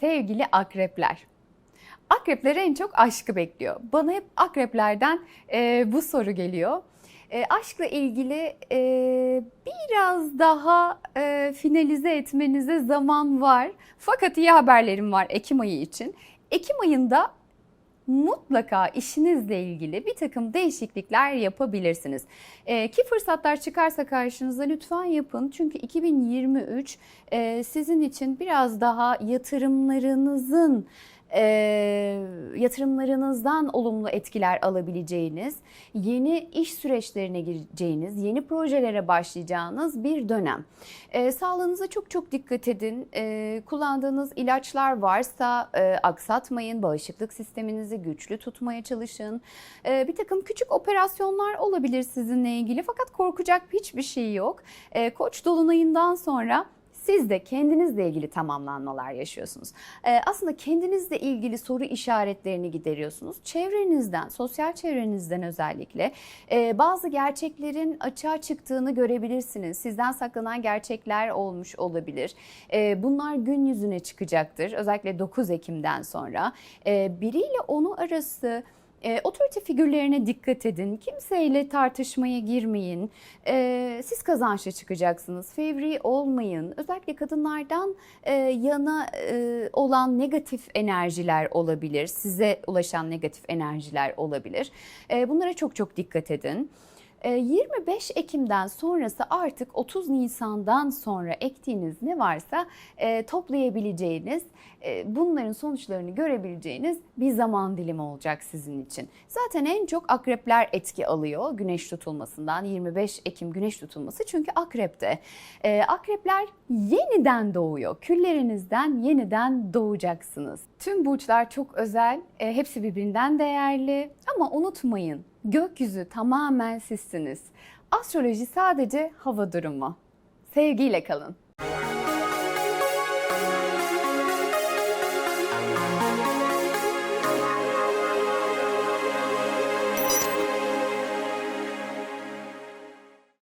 Sevgili akrepler. Akrepler en çok aşkı bekliyor. Bana hep akreplerden e, bu soru geliyor. E, aşkla ilgili e, biraz daha e, finalize etmenize zaman var. Fakat iyi haberlerim var Ekim ayı için. Ekim ayında mutlaka işinizle ilgili bir takım değişiklikler yapabilirsiniz. Ee, ki fırsatlar çıkarsa karşınıza lütfen yapın. Çünkü 2023 e, sizin için biraz daha yatırımlarınızın e, yatırımlarınızdan olumlu etkiler alabileceğiniz, yeni iş süreçlerine gireceğiniz, yeni projelere başlayacağınız bir dönem. E, sağlığınıza çok çok dikkat edin. E, kullandığınız ilaçlar varsa e, aksatmayın. Bağışıklık sisteminizi güçlü tutmaya çalışın. E, bir takım küçük operasyonlar olabilir sizinle ilgili fakat korkacak hiçbir şey yok. E, Koç dolunayından sonra siz de kendinizle ilgili tamamlanmalar yaşıyorsunuz. Ee, aslında kendinizle ilgili soru işaretlerini gideriyorsunuz. Çevrenizden, sosyal çevrenizden özellikle e, bazı gerçeklerin açığa çıktığını görebilirsiniz. Sizden saklanan gerçekler olmuş olabilir. E, bunlar gün yüzüne çıkacaktır. Özellikle 9 Ekim'den sonra. E, biriyle onu arası e, otorite figürlerine dikkat edin. Kimseyle tartışmaya girmeyin. E, siz kazançlı çıkacaksınız. Fevri olmayın. Özellikle kadınlardan e, yana e, olan negatif enerjiler olabilir. Size ulaşan negatif enerjiler olabilir. E, bunlara çok çok dikkat edin. E, 25 Ekim'den sonrası artık 30 Nisan'dan sonra ektiğiniz ne varsa e, toplayabileceğiniz, e, bunların sonuçlarını görebileceğiniz bir zaman dilimi olacak sizin için. Zaten en çok akrepler etki alıyor güneş tutulmasından 25 Ekim güneş tutulması çünkü akrepte. E, akrepler yeniden doğuyor. Küllerinizden yeniden doğacaksınız. Tüm burçlar çok özel, hepsi birbirinden değerli ama unutmayın gökyüzü tamamen sizsiniz. Astroloji sadece hava durumu. Sevgiyle kalın.